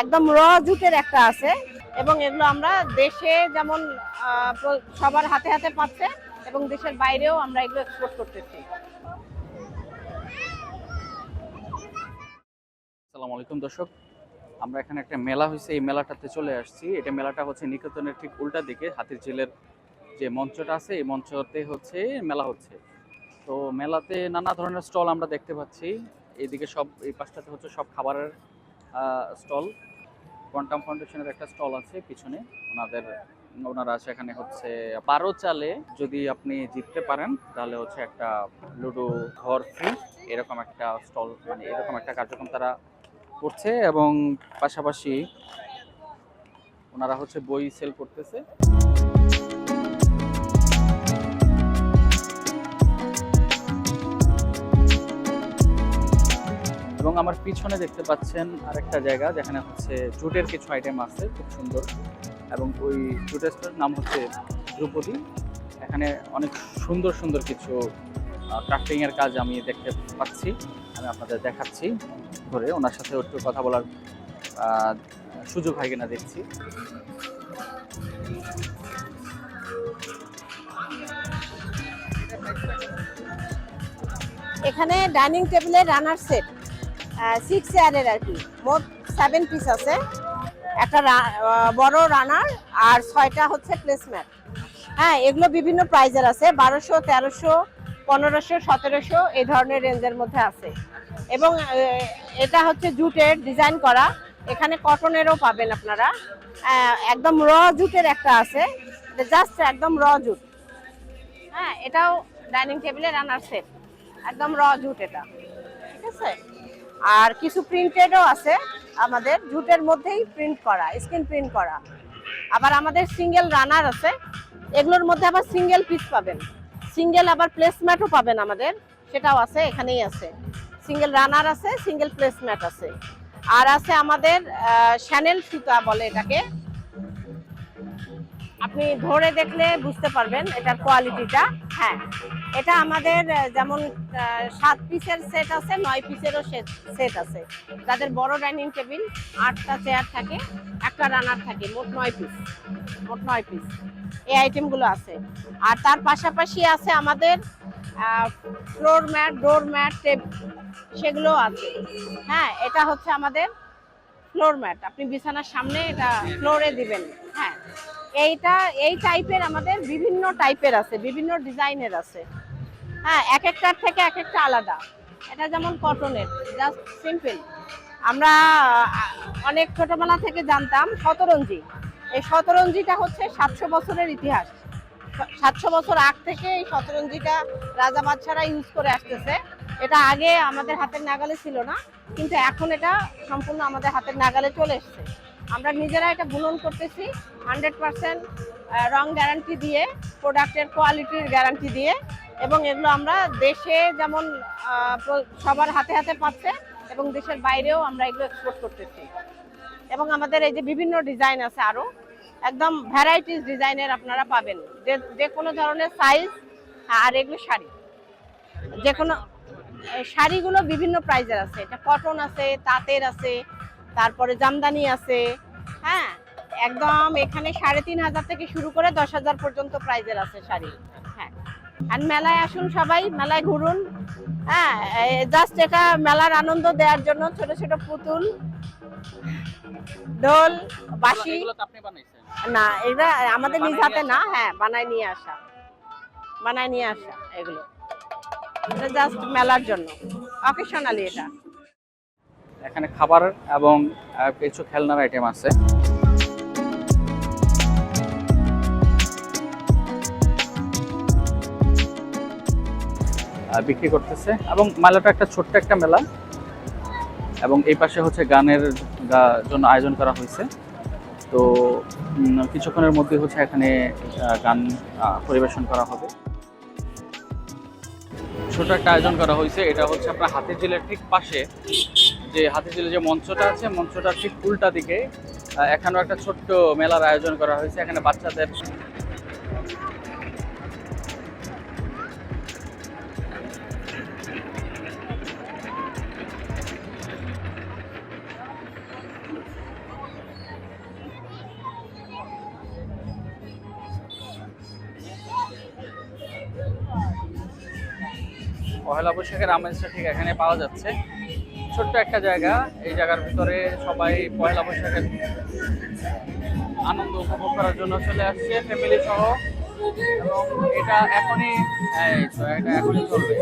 একদম র জুটের একটা আছে এবং এগুলো আমরা দেশে যেমন সবার হাতে হাতে পাচ্ছে এবং দেশের বাইরেও আমরা এগুলো এক্সপোর্ট করতেছি। আসসালামু আলাইকুম দর্শক, আমরা এখানে একটা মেলা হয়েছে এই মেলাটাতে চলে আসছি। এটা মেলাটা হচ্ছে নিকেতনের ঠিক উল্টা দিকে, হাতির ঝিলের যে মঞ্চটা আছে, এই মঞ্চতে হচ্ছে, মেলা হচ্ছে। তো মেলাতে নানা ধরনের স্টল আমরা দেখতে পাচ্ছি। এইদিকে সব, এই পাশটাতে হচ্ছে সব খাবারের স্টল, কোয়ান্টাম ফাউন্ডেশনের একটা স্টল আছে পিছনে। ওনাদের, ওনারা সেখানে হচ্ছে বারো চালে যদি আপনি জিততে পারেন, তাহলে হচ্ছে একটা লুডো ঘর ফ্রি এরকম একটা স্টল মানে এরকম একটা কার্যক্রম তারা করছে এবং পাশাপাশি ওনারা হচ্ছে বই সেল করতেছে। এবং আমার পিছনে দেখতে পাচ্ছেন আরেকটা জায়গা, যেখানে হচ্ছে জুটের কিছু আইটেম আছে, খুব সুন্দর। এবং ওই জুটের নাম হচ্ছে ধ্রুপদী। এখানে অনেক সুন্দর সুন্দর কিছু ক্রাফটিং এর কাজ আমি দেখতে পাচ্ছি, আমি আপনাদের দেখাচ্ছি। ধরে ওনার সাথে একটু কথা বলার সুযোগ হয় কিনা দেখছি। এখানে ডাইনিং টেবিলের রানার সেট। সিক্স চেয়ারের আর কি। মোট সেভেন পিস আছে। একটা বড় রানার আর ছয়টা হচ্ছে প্লেসম্যাট হ্যাঁ এগুলো বিভিন্ন প্রাইজের আছে। বারোশো, তেরোশো, পনেরোশো, সতেরোশো, এই ধরনের রেঞ্জের মধ্যে আছে। এবং এটা হচ্ছে জুটের ডিজাইন করা। এখানে কটনেরও পাবেন আপনারা। একদম র জুটের একটা আছে। জাস্ট একদম র জুট। হ্যাঁ এটাও ডাইনিং টেবিলের রানার সেট একদম র জুট এটা। ঠিক আছে? আর কিছু প্রিন্টেডও আছে আমাদের, জুটের মধ্যেই প্রিন্ট করা স্ক্রিন প্রিন্ট করা। আবার আমাদের সিঙ্গেল রানার আছে, এগুলোর মধ্যে আবার সিঙ্গেল পিস পাবেন। সিঙ্গেল আবার প্লেসম্যাটও পাবেন আমাদের, সেটাও আছে, এখানেই আছে। সিঙ্গেল রানার আছে সিঙ্গেল প্লেসম্যাট আছে। আর আছে আমাদের শ্যানেল সুতা বলে এটাকে। আপনি ধরে দেখলে বুঝতে পারবেন এটার কোয়ালিটিটা। হ্যাঁ এটা আমাদের যেমন সাত পিসের সেট আছে, নয় পিসেরও সেট আছে। যাদের বড় ডাইনিং টেবিল, আটটা চেয়ার থাকে, একটা রানার থাকে, মোট নয় পিস মোট নয় পিস এই আইটেমগুলো আছে। আর তার পাশাপাশি আছে আমাদের floor mat door mat tape সেগুলো আছে। হ্যাঁ এটা হচ্ছে আমাদের ফ্লোর ম্যাট আপনি বিছানার সামনে এটা ফ্লোরে দিবেন। হ্যাঁ এইটা, এই টাইপের আমাদের বিভিন্ন টাইপের আছে, বিভিন্ন ডিজাইনের আছে। হ্যাঁ এক একটার থেকে এক একটা আলাদা। এটা যেমন কটনের জাস্ট সিম্পল আমরা অনেক ছোটবেলা থেকে জানতাম শতরঞ্জি। এই শতরঞ্জিটা হচ্ছে সাতশো বছরের ইতিহাস। সাতশো বছর আগ থেকে এই শতরঞ্জিটা রাজা বাদশারা ইউজ করে আসতেছে। এটা আগে আমাদের হাতের নাগালে ছিল না, কিন্তু এখন এটা সম্পূর্ণ আমাদের হাতের নাগালে চলে এসছে। আমরা নিজেরা এটা বুনন করতেছি হান্ড্রেড পার্সেন্ট রং গ্যারান্টি দিয়ে প্রোডাক্টের কোয়ালিটির গ্যারান্টি দিয়ে, এবং এগুলো আমরা দেশে যেমন সবার হাতে হাতে পাচ্ছে, এবং দেশের বাইরেও আমরা এগুলো এক্সপোর্ট করতেছি। এবং আমাদের এই যে বিভিন্ন ডিজাইন আছে আরও একদম ভ্যারাইটিস ডিজাইনের আপনারা পাবেন। যে যে কোনো ধরনের সাইজ আর এগুলো শাড়ি। যে কোনো শাড়িগুলো বিভিন্ন প্রাইজের আছে। এটা কটন আছে, তাঁতের আছে তারপরে জামদানি আছে হ্যাঁ? একদম এখানে সাড়ে তিন হাজার থেকে শুরু করে দশ হাজার পর্যন্ত প্রাইজের আছে শাড়ি। হ্যাঁ। আর মেলায় আসুন সবাই মেলায় ঘুরুন। হ্যাঁ জাস্ট এটা মেলার আনন্দ দেওয়ার জন্য ছোট ছোট পুতুল ঢোল বাঁশি। বানাইছেন। না এটা আমাদের নিজ হাতে না হ্যাঁ বানায় নিয়ে আসা। বানায় নিয়ে আসা এগুলো। এটা জাস্ট মেলার জন্য। অকেশনালি এটা। এখানে খাবার এবং কিছু খেলনার আইটেম আছে। বিক্রি করতেছে। এবং মেলাটা একটা ছোট্ট একটা মেলা। এবং এই পাশে হচ্ছে গানের জন্য আয়োজন করা হয়েছে। তো কিছুক্ষণের মধ্যে হচ্ছে এখানে গান পরিবেশন করা হবে। ছোট একটা আয়োজন করা হয়েছে। এটা হচ্ছে আপনার হাতির ঝিলের ঠিক পাশে। যে হাতিঝিলে যে মঞ্চটা আছে মঞ্চটা ঠিক ফুলটা দিকে এখানেও একটা ছোট্ট মেলার আয়োজন করা হয়েছে, এখানে বাচ্চাদের পহেলা বৈশাখের আমেজটা ঠিক এখানে পাওয়া যাচ্ছে। ছোট্ট একটা জায়গা। এই জায়গার ভিতরে সবাই পয়লা বৈশাখের আনন্দ উপভোগ করার জন্য চলে আসছে ফ্যামিলি সহ। এবং এটা এখনই এটা এখনই চলবে।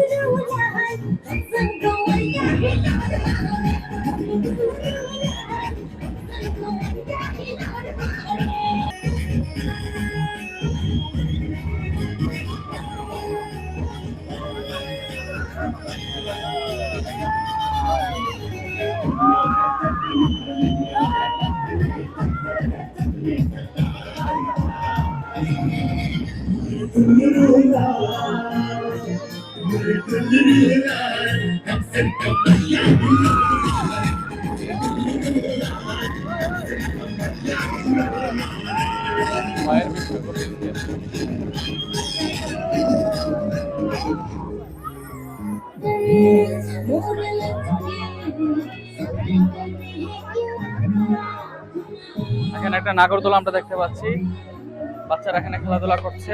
মায়ের বিক্রি করে দিচ্ছে। এখানে একটা নাগরদোলা আমরা দেখতে পাচ্ছি। বাচ্চারা এখানে খেলাধুলা করছে।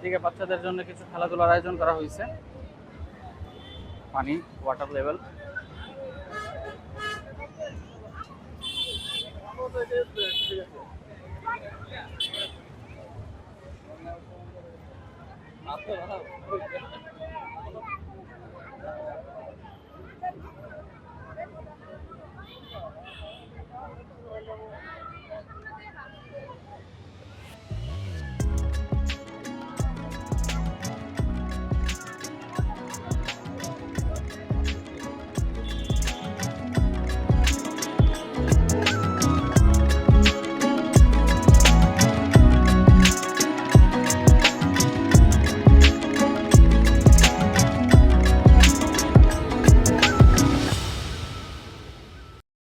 এদিকে বাচ্চাদের জন্য কিছু খেলাধুলার আয়োজন করা হয়েছে। পানি ওয়াটার লেভেল